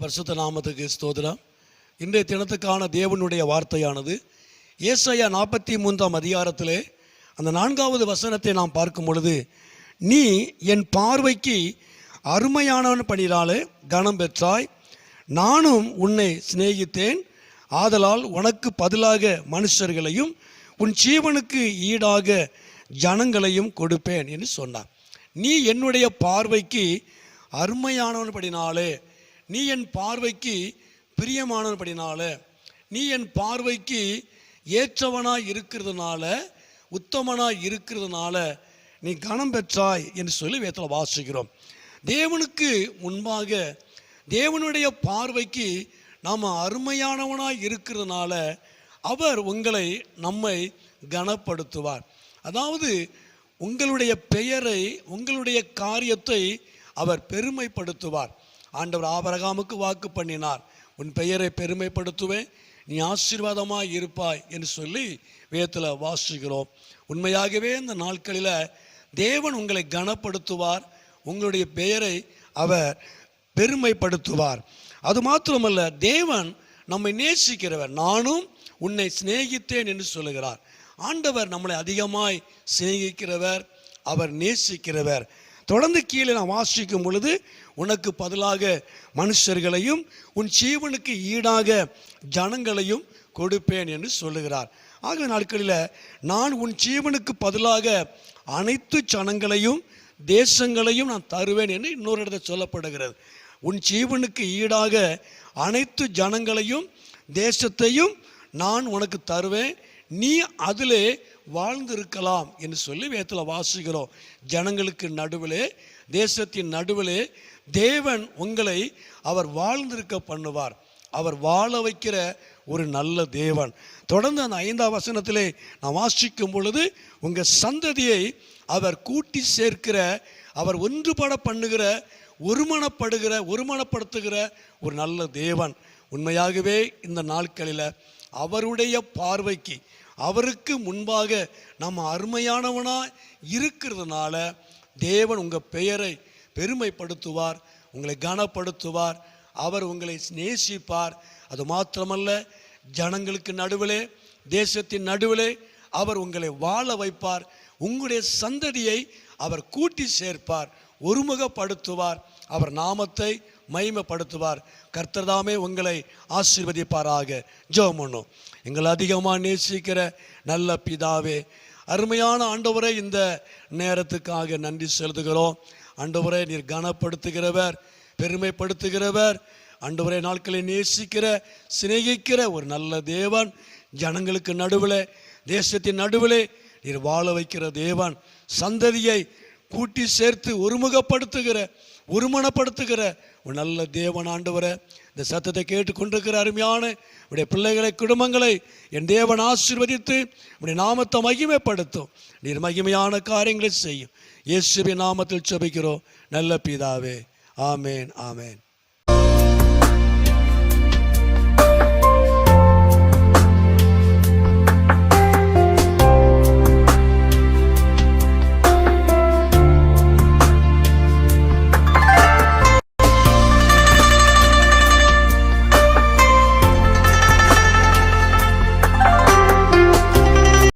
பரிசுத்த நாமத்துக்கு ஸ்தோதிரம் இன்றைய தினத்துக்கான தேவனுடைய வார்த்தையானது ஏசையா நாற்பத்தி மூன்றாம் அதிகாரத்திலே அந்த நான்காவது வசனத்தை நாம் பார்க்கும் பொழுது நீ என் பார்வைக்கு அருமையானவன் பணியாலே கனம் பெற்றாய். நானும் உன்னை சிநேகித்தேன். ஆதலால் உனக்கு பதிலாக மனுஷர்களையும் உன் ஜீவனுக்கு ஈடாக ஜனங்களையும் கொடுப்பேன் என்று சொன்னார். நீ என்னுடைய பார்வைக்கு அருமையானவன் படினாலே நீ என் பார்வைக்கு பிரியமானபடினால நீ என் பார்வைக்கு ஏற்றவனாய் இருக்கிறதுனால உத்தமனாய் இருக்கிறதுனால நீ கனம் பெற்றாய் என்று சொல்லி வேத்தில் வாசிக்கிறோம். தேவனுக்கு முன்பாக தேவனுடைய பார்வைக்கு நாம் அருமையானவனாய் இருக்கிறதுனால அவர் உங்களை நம்மை கனப்படுத்துவார். அதாவது உங்களுடைய பெயரை உங்களுடைய காரியத்தை அவர் பெருமைப்படுத்துவார். ஆண்டவர் ஆபரகாமுக்கு வாக்கு பண்ணினார். உன் பெயரை பெருமைப்படுத்துவேன். நீ ஆசீர்வாதமாக இருப்பாய் என்று சொல்லி வேதத்தில் வாசிக்கிறோம். உண்மையாகவே இந்த நாட்களில் தேவன் உங்களை கனப்படுத்துவார். உங்களுடைய பெயரை அவர் பெருமைப்படுத்துவார். அது மாத்திரமல்ல தேவன் நம்மை நேசிக்கிறவர். நானும் உன்னை சிநேகித்தேன் என்று சொல்லுகிறார். ஆண்டவர் நம்மளை அதிகமாய் சிநேகிக்கிறவர் அவர் நேசிக்கிறவர். தொடர்ந்து கீழே நான் வாசிக்கும் பொழுது உனக்கு பதிலாக மனுஷர்களையும் உன் ஜீவனுக்கு ஈடாக ஜனங்களையும் கொடுப்பேன் என்று சொல்லுகிறார். ஆக நாட்களில் நான் உன் ஜீவனுக்கு பதிலாக அனைத்து ஜனங்களையும் தேசங்களையும் நான் தருவேன் என்று இன்னொரு இடத்துல சொல்லப்படுகிறது. உன் ஜீவனுக்கு ஈடாக அனைத்து ஜனங்களையும் தேசத்தையும் நான் உனக்கு தருவேன். நீ அதிலே வாழ்ந்திருக்கலாம் என்று சொல்லி வேத்தில் வாசிக்கிறோம். ஜனங்களுக்கு நடுவிலே தேசத்தின் நடுவிலே தேவன் உங்களை அவர் வாழ்ந்திருக்க பண்ணுவார். அவர் வாழ வைக்கிற ஒரு நல்ல தேவன். தொடர்ந்து அந்த ஐந்தாம் வசனத்திலே நான் வாசிக்கும் பொழுது உங்கள் சந்ததியை அவர் கூட்டி சேர்க்கிற அவர் ஒன்றுபட பண்ணுகிற ஒருமனப்படுகிற ஒருமனப்படுத்துகிற ஒரு நல்ல தேவன். உண்மையாகவே இந்த நாட்களில் அவருடைய பார்வைக்கு அவருக்கு முன்பாக நம்ம அருமையானவனாக இருக்கிறதுனால தேவன் உங்கள் பெயரை பெருமைப்படுத்துவார் உங்களை கனப்படுத்துவார் அவர் உங்களை நேசிப்பார் அது மாத்திரமல்ல ஜனங்களுக்கு நடுவிலே தேசத்தின் நடுவிலே அவர் உங்களை வாழ வைப்பார். உங்களுடைய சந்ததியை அவர் கூட்டி சேர்ப்பார் ஒருமுகப்படுத்துவார். அவர் நாமத்தை மகிமைப்படுத்துவார். கர்த்தர்தாமே உங்களை ஆசீர்வதிப்பாராக. ஜெபம் பண்ணும். எங்களை அதிகமாக நேசிக்கிற நல்ல பிதாவே அருமையான ஆண்டவரை இந்த நேரத்துக்காக நன்றி செலுத்துகிறோம். ஆண்டவரை நீர் கனப்படுத்துகிறவர் பெருமைப்படுத்துகிறவர். ஆண்டவரை நாட்களை நேசிக்கிற சிநேகிக்கிற ஒரு நல்ல தேவன். ஜனங்களுக்கு நடுவில் தேசத்தின் நடுவில் நீர் வாழ வைக்கிற தேவன். சந்ததியை கூட்டி சேர்த்து ஒருமுகப்படுத்துகிற ஒருமனப்படுத்துகிற. ஒரு நல்ல தேவன் ஆண்டவரை இந்த சத்தத்தை கேட்டு கொண்டிருக்கிற அருமையான உடைய பிள்ளைகளை குடும்பங்களை. என் தேவன் ஆசீர்வதித்து உடைய நாமத்தை மகிமைப்படுத்தும். நீர் மகிமையான காரியங்களை செய்யும். இயேசுவின் நாமத்தில் செபிக்கிறோம் நல்ல பிதாவே. ஆமேன் ஆமேன்.